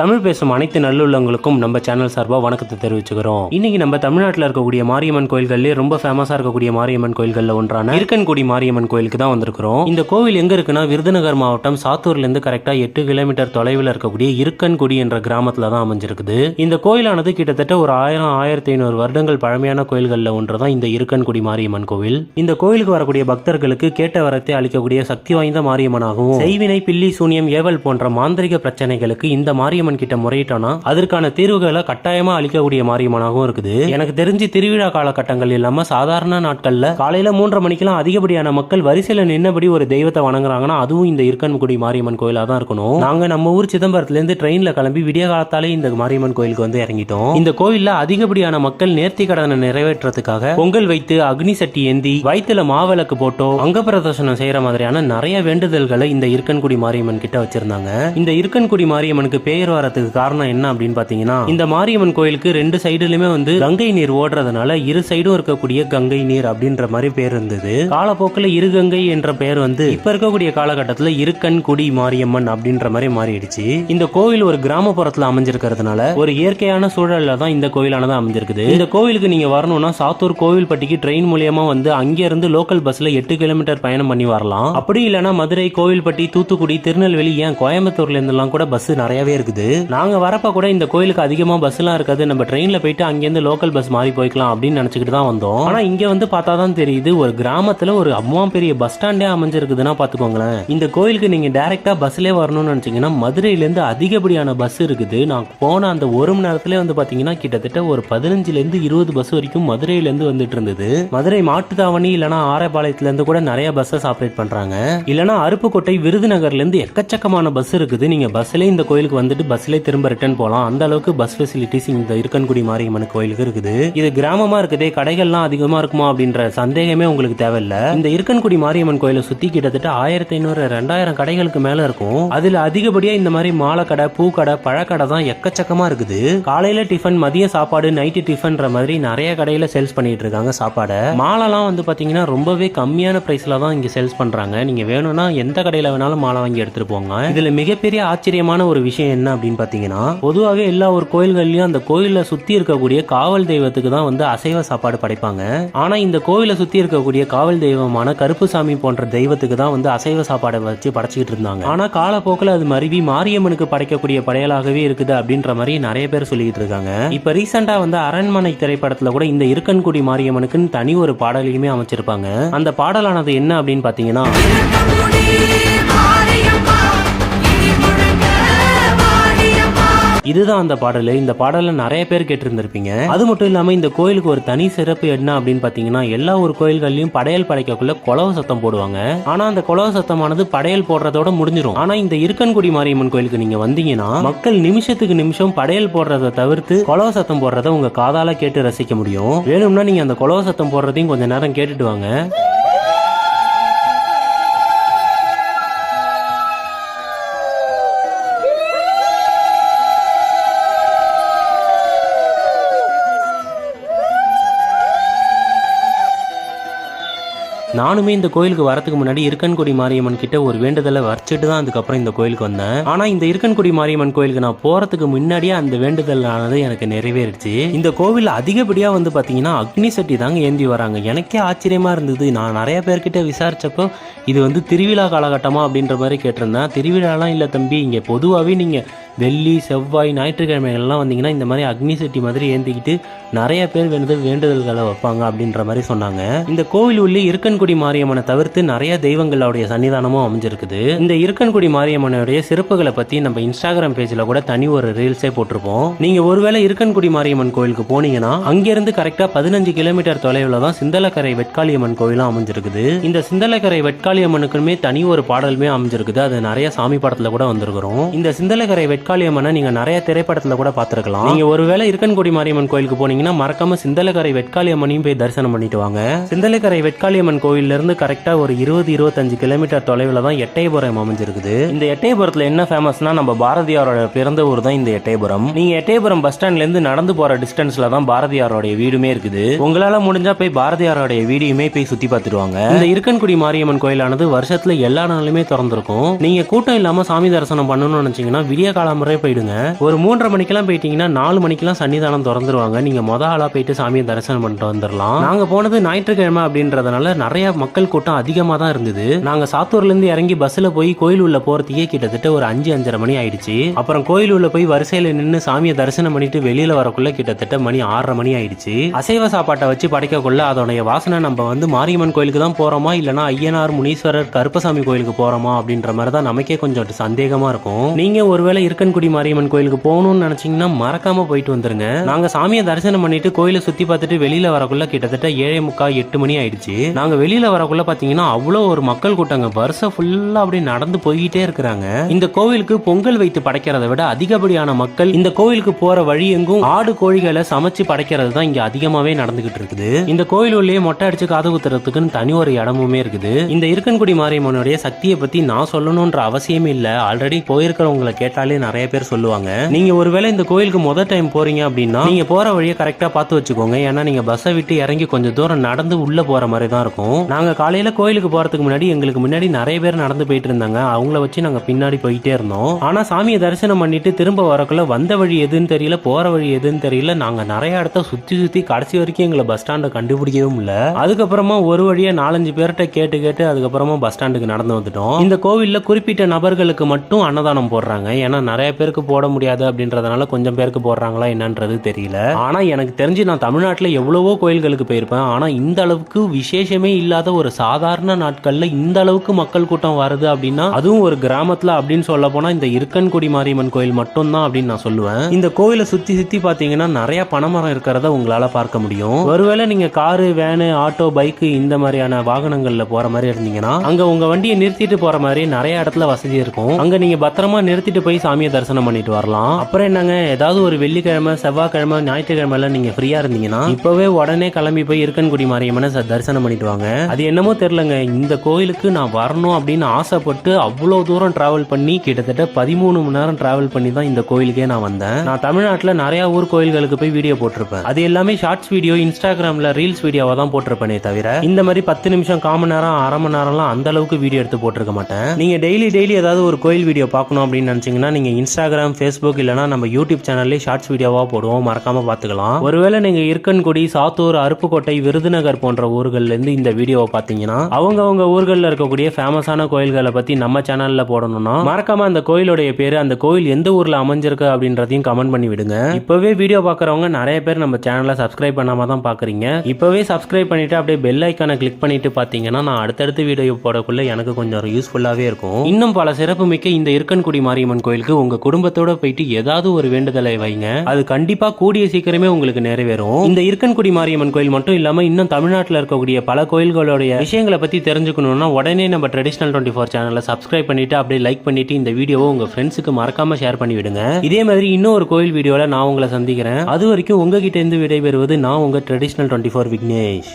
தமிழ் பேசும் அனைத்து நல்லுள்ளங்களுக்கும் நம்ம சேனல் சார்பாக வணக்கத்தை தெரிவிச்சுக்கிறோம். இன்னைக்கு நம்ம தமிழ்நாட்டில் இருக்கக்கூடிய மாரியம்மன் கோயில்கள்லேயே ரொம்ப ஃபேமஸாக இருக்கக்கூடிய மாரியம்மன் கோயில்களில் ஒன்றான இருக்கன்குடி மாரியம்மன் கோயிலுக்கு தான் வந்திருக்கிறோம். இந்த கோவில் எங்கே இருக்குன்னா விருதுநகர் மாவட்டம் சாத்தூர்லேருந்து கரெக்டாக எட்டு கிலோமீட்டர் தொலைவில் இருக்கக்கூடிய இருக்கன்குடி என்ற கிராமத்தில் தான் அமைஞ்சிருக்குது. இந்த கோயிலானது கிட்டத்தட்ட ஒரு ஆயிரம் ஆயிரத்தி ஐநூறு வருடங்கள் பழமையான கோயில்களில் ஒன்று தான் இந்த இருக்கன்குடி மாரியம்மன் கோவில். இந்த கோயிலுக்கு வரக்கூடிய பக்தர்களுக்கு கேட்ட வரத்தை அளிக்கக்கூடிய சக்தி வாய்ந்த மாரியம்மனாகவும் செய்வினை பில்லி சூனியம் ஏவல் போன்ற மாந்திரிக பிரச்சனைகளுக்கு இந்த மாரியம்மன் கிட்ட முறையிட்டோம்னா அதற்கான தீர்வுகளை கட்டாயமா அளிக்கக்கூடிய மாரியம்மனாகவும் இருக்குது. எனக்கு தெரிஞ்சு திருவிழா காலகட்டங்கள் இல்லாம சாதாரண நாட்கள்ல காலையில மூன்றரை மணிக்கெல்லாம் அதிகப்படியான மக்கள் வரிசையில நின்னபடி ஒரு தெய்வத்தை வணங்குறாங்கன்னா அதுவும் இந்த இருக்கன்குடி மாரியம்மன் கோயிலா தான் இருக்கணும். நாங்க நம்ம ஊர் சிதம்பரத்துல இருந்து ட்ரெயின்ல கிளம்பி விடிய காலத்தாலே இந்த மாரியம்மன் கோயிலுக்கு வந்து இறங்கிட்டோம். இந்த கோயில்ல அதிகப்படியான மக்கள் நேர்த்தி கடனை நிறைவேற்றுறதுக்காக பொங்கல் வைத்து அக்னி சட்டி ஏந்தி வயிற்றுல மாவிளக்கு போட்டோ அங்க பிரதர்சனம் செய்யற மாதிரியான நிறைய வேண்டுதல்களை இந்த இருக்கன்குடி மாரியம்மன் கிட்ட வச்சிருந்தாங்க. இந்த இருக்கன்குடி மாரியம்மனுக்கு பேர் வரத்துக்கு காரணம் என்ன அப்படின்னு பாத்தீங்கன்னா இந்த மாரியம்மன் கோயிலுக்கு ரெண்டு சைடுலயுமே வந்து கங்கை நீர் ஓடுறதுனால இரு சைடும் இருக்கக்கூடிய கங்கை நீர் அப்படின்ற மாதிரி பேர் இருந்தது. காலப்போக்கில் இருகங்கை என்ற பெயர் வந்து இப்ப இருக்கக்கூடிய காலகட்டத்தில் இருக்கன்குடி மாரியம்மன் அப்படின்ற மாதிரி மாறிடுச்சு. இந்த கோவில் ஒரு கிராமப்புறத்துல அமைஞ்சிருக்கிறதுனால ஒரு இயற்கையான சூழல்ல தான் இந்த கோயிலானது அமைஞ்சிருக்குது. இந்த கோவிலுக்கு நீங்க வரணும்னா சாத்தூர் கோவில்பட்டிக்கு ட்ரெயின் மூலியமா வந்து அங்கிருந்து லோக்கல் பஸ்ல எட்டு கிலோமீட்டர் பயணம் பண்ணி வரலாம். அப்படி இல்லைன்னா மதுரை கோவில்பட்டி தூத்துக்குடி திருநெல்வேலி ஏன் கோயம்புத்தூர்ல இருந்தெல்லாம் கூட பஸ் நிறையவே இருக்குது. நாங்க வரப்ப கூட இந்த கோயிலுக்கு அதிகமா பஸ் எல்லாம் இருக்காது. நம்ம ட்ரெயின்ல போயிட்டு அங்கேருந்து லோக்கல் பஸ் மாறி போய்க்கலாம் அப்படின்னு நினைச்சுக்கிட்டு தான் வந்தோம். ஆனா இங்க வந்து பார்த்தா தான் தெரியுது ஒரு கிராமத்துல ஒரு அம்மா பெரிய பஸ் ஸ்டாண்டே அமைஞ்சிருக்குதுன்னா பாத்துக்கோங்களேன் இந்த கோயிலுக்கு நீங்க டைரக்டா பஸ்லயே வரணும்னு நினைச்சீங்கன்னா மதுரையில இருந்து அதிகப்படியான பஸ் இருக்குது. நான் போன அந்த ஒரு மணி நேரத்துல வந்து பாத்தீங்கன்னா கிட்டத்தட்ட ஒரு பதினஞ்சுல இருந்து இருபது பஸ் வரைக்கும் மதுரையில இருந்து வந்துட்டு இருந்தது. மதுரை மாட்டுத்தாவணி இல்லனா ஆரப்பாளையத்துல இருந்து கூட நிறைய பஸ்ஸஸ் ஆப்ரேட் பண்றாங்க. இல்லனா அருப்புக்கோட்டை விருதுநகர்ல இருந்து எக்கச்சக்கமான பஸ் இருக்குது. நீங்க பஸ்ல இந்த கோயிலுக்கு வந்துட்டு பஸ்லேயே திரும்ப ரிட்டர்ன் போகலாம் அந்த அளவுக்கு பஸ் ஃபெசிலிட்டிஸ் இந்த இருக்கன்குடி மாரியம்மன் கோயிலுக்கு இருக்குது. இது கிராமமா இருக்குதே கடைகள்லாம் அதிகமா இருக்குமா அப்படின்ற சந்தேகமே உங்களுக்கு தேவையில்ல. இந்த இருக்கன்குடி மாரியம்மன் கோயிலை சுத்தி கிட்டத்தட்ட ஆயிரத்தி ஐநூறு ரெண்டாயிரம் கடைகளுக்கு மேல இருக்கும். அதுல அதிகப்படியா இந்த மாதிரி மாலை கடை பூக்கடை பழக்கடை தான் எக்கச்சக்கமா இருக்குது. காலையில டிஃபன் மதிய சாப்பாடு நைட்டு டிஃபன்ற மாதிரி நிறைய கடையில சேல்ஸ் பண்ணிட்டு இருக்காங்க சாப்பாடை. மாலைலாம் வந்து பாத்தீங்கன்னா ரொம்பவே கம்மியான பிரைஸ்ல தான் இங்க சேல்ஸ் பண்றாங்க. நீங்க வேணும்னா எந்த கடையில வேணாலும் மாலை வாங்கி எடுத்துட்டு போங்க. இதுல மிகப்பெரிய ஆச்சரியமான ஒரு விஷயம் என்ன அப்படின்னு பாத்தீங்கன்னா பொதுவாகவே எல்லா ஒரு கோயில்கள்லயும் அந்த கோயிலை சுத்தி இருக்கக்கூடிய காவல் தெய்வத்துக்கு தான் வந்து அசைவ சாப்பாடு படைப்பாங்க. ஆனா இந்த கோயிலை சுத்தி இருக்கக்கூடிய காவல் தெய்வமான கருப்புசாமி போன்ற தெய்வத்துக்கு தான் வந்து அசைவ சாப்பாடை வச்சு படைச்சிக்கிட்டு இருந்தாங்க. ஆனா காலப்போக்கில் அது மருவி மாரியம்மனுக்கு படைக்கக்கூடிய படையலாகவே இருக்குது அப்படின்ற மாதிரி நிறைய பேர் சொல்லிக்கிட்டு இருக்காங்க. இப்ப ரீசெண்டா வந்து அரண்மனை திரைப்படத்துல கூட இந்த இருக்கன்குடி மாரியம்மனுக்குன்னு தனி ஒரு பாடலையுமே அமைச்சிருப்பாங்க. அந்த பாடலானது என்ன அப்படின்னு பாத்தீங்கன்னா இதுதான் அந்த பாடல். இந்த பாடலை நிறைய பேர் கேட்டிருந்திருப்பீங்க. அது மட்டும் இல்லாம இந்த கோயிலுக்கு ஒரு தனி சிறப்பு என்ன அப்படின்னு பாத்தீங்கன்னா எல்லா ஒரு கோயில்கள்லயும் படையல் படைக்கக்குள்ள குலவ சத்தம் போடுவாங்க. ஆனா அந்த குலவ சத்தமானது படையல் போடுறதோட முடிஞ்சிடும் ஆனா இந்த இருக்கன்குடி மாரியம்மன் கோயிலுக்கு நீங்க வந்தீங்கன்னா மக்கள் நிமிஷத்துக்கு நிமிஷம் படையல் போடுறதை தவிர்த்து குலவ சத்தம் போடுறத உங்க காதால கேட்டு ரசிக்க முடியும். வேணும்னா நீங்க அந்த குலவ சத்தம் போடுறதையும் கொஞ்ச நேரம் கேட்டுட்டு வாங்க. நானுமே இந்த கோயிலுக்கு வரதுக்கு முன்னாடி இருக்கன்குடி மாரியம்மன் கிட்ட ஒரு வேண்டுதலை வச்சுட்டு தான் அதுக்கப்புறம் இந்த கோயிலுக்கு வந்தேன். ஆனா இந்த இருக்கன்குடி மாரியம்மன் கோயிலுக்கு நான் போறதுக்கு முன்னாடியே அந்த வேண்டுதல் ஆனது எனக்கு நிறைவேறுச்சு. இந்த கோவில் அதிகப்படியா வந்து பாத்தீங்கன்னா அக்னி சட்டி தாங்க ஏந்தி வராங்க. எனக்கே ஆச்சரியமா இருந்தது. நான் நிறைய பேர்கிட்ட விசாரிச்சப்போ இது வந்து திருவிழா காலகட்டமா அப்படின்ற மாதிரி கேட்டிருந்தேன். திருவிழாலாம் இல்லை தம்பி இங்க பொதுவாகவே நீங்க வெள்ளி செவ்வாய் ஞாயிற்றுக்கிழமைகள்லாம் வந்தீங்கன்னா இந்த மாதிரி அக்னி சட்டி மாதிரி ஏந்திக்கிட்டு நிறைய பேர் வேண்டுதல் வேண்டுதல்களை வைப்பாங்க அப்படின்ற மாதிரி சொன்னாங்க. இந்த கோவில் உள்ளே இருக்கன்குடி மாரியம்மனை தவிர்த்து நிறைய தெய்வங்களுடைய சன்னிதானமும் அமைஞ்சிருக்குது. இந்த இருக்கன்குடி மாரியம்மனுடைய சிறப்புகளை பத்தி நம்ம இன்ஸ்டாகிராம் பேஜ்ல கூட தனி ஒரு ரீல்ஸே போட்டிருப்போம். நீங்க ஒருவேளை இருக்கன்குடி மாரியம்மன் கோயிலுக்கு போனீங்கன்னா அங்கிருந்து கரெக்டா பதினஞ்சு கிலோமீட்டர் தொலைவில் தான் சிந்தலக்கரை வெட்காளியம்மன் கோயிலும் அமைஞ்சிருக்குது. இந்த சிந்தலக்கரை வெட்காளியம்மனுக்குமே தனி ஒரு பாடலுமே அமைஞ்சிருக்குது. அது நிறைய சாமி படத்துல கூட வந்திருக்கிறோம். இந்த சிந்தலக்கரை வெட்காளியம்மனை நீங்க நிறைய திரைப்படத்துல கூட பாத்திருக்கலாம் நீங்க ஒருவேளை இருக்கன்குடி மாரியம்மன் கோயிலுக்கு போனீங்கன்னா மறக்காம சிந்தலக்கரை வெட்காளியம்மனையும் போய் தரிசனம் பண்ணிட்டு வாங்க. சிந்தலக்கரை வெட்காளியம்மன் கோயில் கோயில்ல இருந்து கரெக்டா ஒரு இருபது இருபத்தஞ்சு கிலோமீட்டர் தொலைவில் தான் எட்டயபுரம் அமைஞ்சிருக்குது. இந்த எட்டயபுரத்தில் என்ன ஃபேமஸ்னா நம்ம பாரதியாரோட பிறந்த ஊர் தான் இந்த எட்டயபுரம். நீங்க எட்டயபுரம் பஸ் ஸ்டாண்ட்ல இருந்து நடந்து போற டிஸ்டன்ஸ்ல தான் பாரதியாரோட வீடுமே இருக்குது. உங்களால முடிஞ்சா போய் பாரதியாரோட வீடியுமே போய் சுத்தி பார்த்துருவாங்க. இந்த இருக்கன்குடி மாரியம்மன் கோயிலானது வருஷத்துல எல்லா நாளுமே திறந்திருக்கும். நீங்க கூட்டம் இல்லாம சாமி தரிசனம் பண்ணணும்னு நினைச்சீங்கன்னா விடிய காலம்பரே போயிடுங்க. ஒரு மூன்றரை மணிக்கெல்லாம் போயிட்டீங்கன்னா நாலு மணிக்கெல்லாம் சன்னிதானம் திறந்துருவாங்க. நீங்க மொதல் ஆளாக போயிட்டு சாமியை தரிசனம் பண்ணிட்டு வந்துடலாம் நாங்கள் போனது ஞாயிற்றுக்கிழமை அப்படின்றதுனால நிறைய மக்கள் கூட்டம் அதிகமா தான் இருந்தது. நாங்க சாத்தூர்ல இருந்து இறங்கி பஸ்ல போய் கோயில் உள்ள போறதுக்கே கிட்டத்தட்ட ஒரு அஞ்சு அஞ்சரை மணி ஆயிடுச்சு. அப்புறம் கோயில் உள்ள போய் வரிசையில நின்று சாமியை தரிசனம் பண்ணிட்டு வெளியில வரக்குள்ள கிட்டத்தட்ட மணி ஆறரை மணி ஆயிடுச்சு. அசைவ சாப்பாட்டை வச்சு படைக்கக்குள்ள அதோடைய வாசனை நம்ம வந்து மாரியம்மன் கோயிலுக்கு தான் போறோமா இல்லனா ஐயனார் முனீஸ்வரர் கருப்பசாமி கோயிலுக்கு போறோமா அப்படின்ற மாதிரி தான் நமக்கே கொஞ்சம் சந்தேகமா இருக்கும். நீங்க ஒருவேளை இருக்கன்குடி மாரியம்மன் கோயிலுக்கு போகணும்னு நினைச்சீங்கன்னா மறக்காம போயிட்டு வந்துருங்க. நாங்க சாமியை தரிசனம் பண்ணிட்டு கோயிலை சுத்தி பார்த்துட்டு வெளியில வரக்குள்ள கிட்டத்தட்ட ஏழே முக்கா எட்டு மணி ஆயிடுச்சு. நாங்க வெளியில வரக்குள்ள பாத்தீங்கன்னா அவ்வளோ ஒரு மக்கள் கூட்டங்க. வருஷம் ஃபுல்லா அப்படியே நடந்து போய்கிட்டே இருக்கிறாங்க. இந்த கோவிலுக்கு பொங்கல் வைத்து படைக்கிறதை விட அதிகப்படியான மக்கள் இந்த கோவிலுக்கு போற வழி எங்கும் ஆடு கோழிகளை சமைச்சு படைக்கிறது தான் இங்க அதிகமாவே நடந்துகிட்டு இருக்குது. இந்த கோவில் உள்ளே மொட்டை அடிச்சு காது குத்துறதுக்குன்னு தனி ஒரு இடமுமே இருக்குது. இந்த இருக்கன்குடி மாரியம்மனுடைய சக்தியை பத்தி நான் சொல்லணும்ன்ற அவசியம் இல்ல. ஆல்ரெடி போயிருக்கிறவங்களை கேட்டாலே நிறைய பேர் சொல்லுவாங்க. நீங்க ஒருவேளை இந்த கோயிலுக்கு முதல் டைம் போறீங்க அப்படின்னா நீங்க போற வழியை கரெக்டா பார்த்து வச்சுக்கோங்க. ஏன்னா நீங்க பஸ்ஸை விட்டு இறங்கி கொஞ்சம் தூரம் நடந்து உள்ள போற மாதிரி தான் இருக்கும். நாங்கள் காலையில கோயிலுக்கு போறதுக்கு முன்னாடி எங்களுக்கு முன்னாடி நிறைய பேர் நடந்து போயிட்டு இருந்தாங்க அவங்கள வச்சு நாங்கள் பின்னாடி போயிட்டே இருந்தோம். ஆனால் சாமியை தரிசனம் பண்ணிட்டு திரும்ப வரக்குள்ள வந்த வழி எதுன்னு தெரியல போற வழி எதுன்னு தெரியல. நாங்கள் நிறைய இடத்த சுத்தி சுத்தி கடைசி வரைக்கும் எங்களை பஸ் ஸ்டாண்டை கண்டுபிடிக்கவே முடியல அதுக்கப்புறமா ஒரு வழியா நாலஞ்சு பேர்கிட்ட கேட்டு கேட்டு அதுக்கப்புறமா பஸ் ஸ்டாண்டுக்கு நடந்து வந்துட்டோம். இந்த கோவில்ல குறிப்பிட்ட நபர்களுக்கு மட்டும் அன்னதானம் போடுறாங்க. ஏன்னா நிறைய பேருக்கு போட முடியாது அப்படின்றதுனால கொஞ்சம் பேருக்கு போடுறாங்களா என்னன்றது தெரியல. ஆனால் எனக்கு தெரிஞ்சு நான் தமிழ்நாட்டில் எவ்வளவோ கோயில்களுக்கு போயிருப்பேன். ஆனால் இந்த அளவுக்கு விசேஷமே இல்லை இல்லாத ஒரு சாதாரண நாட்கள்ல இந்த அளவுக்கு மக்கள் கூட்டம் வருது அப்படின்னா அதுவும் ஒரு கிராமத்துல அப்படின்னு சொல்ல போனா இந்த இருக்கன்குடி மாரியம்மன் கோயில் மட்டும்தான் அப்படின்னு நான் சொல்லுவேன். இந்த கோயிலை சுத்தி சுத்தி பாத்தீங்கன்னா நிறைய பனைமரம் இருக்கிறத உங்களால பார்க்க முடியும். ஒருவேளை நீங்க காரு வேனு ஆட்டோ பைக்கு இந்த மாதிரியான வாகனங்கள்ல போற மாதிரி இருந்தீங்கன்னா அங்க உங்க வண்டியை நிறுத்திட்டு போற மாதிரி நிறைய இடத்துல வசதி இருக்கும். அங்க நீங்க பத்திரமா நிறுத்திட்டு போய் சாமியை தரிசனம் பண்ணிட்டு வரலாம். அப்புறம் என்னங்க ஏதாவது ஒரு வெள்ளிக்கிழமை செவ்வாய்க்கிழமை ஞாயிற்றுக்கிழமை நீங்க ஃப்ரீயா இருந்தீங்கன்னா இப்பவே உடனே கிளம்பி போய் இருக்கன்குடி மாரியம்மனை தரிசனம் பண்ணிட்டு வாங்க. அது என்னமோ தெரிலங்க இந்த கோயிலுக்கு நான் வரணும் அப்படின்னு ஆசைப்பட்டு அவ்வளோ தூரம் டிராவல் பண்ணி கிட்டத்தட்ட பதிமூணு மணி நேரம் டிராவல் பண்ணி தான் இந்த கோயிலுக்கே நான் வந்தேன். நான் தமிழ்நாட்டில் நிறையா ஊர் கோயில்களுக்கு போய் வீடியோ போட்டிருப்பேன். அது எல்லாமே ஷார்ட்ஸ் வீடியோ இன்ஸ்டாகிராமில் ரீல்ஸ் வீடியோவாக தான் போட்டிருப்பேனே தவிர இந்த மாதிரி பத்து நிமிஷம் காமன் நேரம் அரை மணி நேரம்லாம் அந்த அளவுக்கு வீடியோ எடுத்து போட்டிருக்க மாட்டேன். நீங்கள் டெய்லி டெய்லி ஏதாவது ஒரு கோயில் வீடியோ பார்க்கணும் அப்படின்னு நினச்சிங்கன்னா நீங்கள் இன்ஸ்டாகிராம் ஃபேஸ்புக் இல்லைனா நம்ம யூடியூப் சேனல்லே ஷார்ட்ஸ் வீடியோவாக போடுவோம். மறக்காமல் பார்த்துக்கலாம். ஒருவேளை நீங்கள் இருக்கன்குடி சாத்தூர் அருப்புக்கோட்டை விருதுநகர் போன்ற ஊர்கள்லேருந்து இருந்து இந்த வீடியோவை பார்த்தீங்கன்னா அவங்க அவங்க ஊர்களில் இருக்கக்கூடிய ஃபேமஸான கோயில்களை பத்தி நம்ம சேனலில் போடணும்னா மறக்காம அந்த கோயிலுடைய பேரு அந்த கோயில் எந்த ஊர்ல அமைஞ்சிருக்கு அப்படின்றதையும் கமெண்ட் பண்ணி விடுங்க. இப்பவே வீடியோ பார்க்குறவங்க நிறைய பேர் நம்ம சேனலை சப்ஸ்கிரைப் பண்ணாம தான் பாக்குறீங்க. இப்பவே சப்ஸ்கிரைப் பண்ணிட்டு அப்படியே பெல் ஐக்கானை கிளிக் பண்ணிட்டு பாத்தீங்கன்னா நான் அடுத்தடுத்து வீடியோ போடக்குள்ள எனக்கு கொஞ்சம் யூஸ்ஃபுல்லாவே இருக்கும். இன்னும் பல சிறப்பு மிக்க இந்த இருக்கன்குடி மாரியம்மன் கோயிலுக்கு உங்க குடும்பத்தோட போயிட்டு ஏதாவது ஒரு வேண்டுதலை வைங்க. அது கண்டிப்பா கூடிய சீக்கிரமே உங்களுக்கு நிறைவேறும். இந்த இருக்கன்குடி மாரியம்மன் கோயில் மட்டும் இல்லாம இன்னும் தமிழ்நாட்டில் இருக்கக்கூடிய பல கோயில்கள் கோயில்களுடைய விஷயங்களை பற்றி தெரிஞ்சுக்கணும்னா உடனே நம்ம ட்ரெடிஷ்னல் டுவெண்ட்டி ஃபோர் சேனலை சப்ஸ்கிரைப் பண்ணிட்டு அப்படியே லைக் பண்ணிட்டு இந்த வீடியோவை உங்க ஃப்ரெண்ட்ஸுக்கு மறக்காம ஷேர் பண்ணி விடுங்க. இதே மாதிரி இன்னும் ஒரு கோயில் வீடியோவில் நான் உங்களை சந்திக்கிறேன். அது வரைக்கும் உங்ககிட்ட இருந்து விடைபெறுவது நான் உங்க ட்ரெடிஷ்னல் டுவெண்ட்டி ஃபோர் விக்னேஷ்.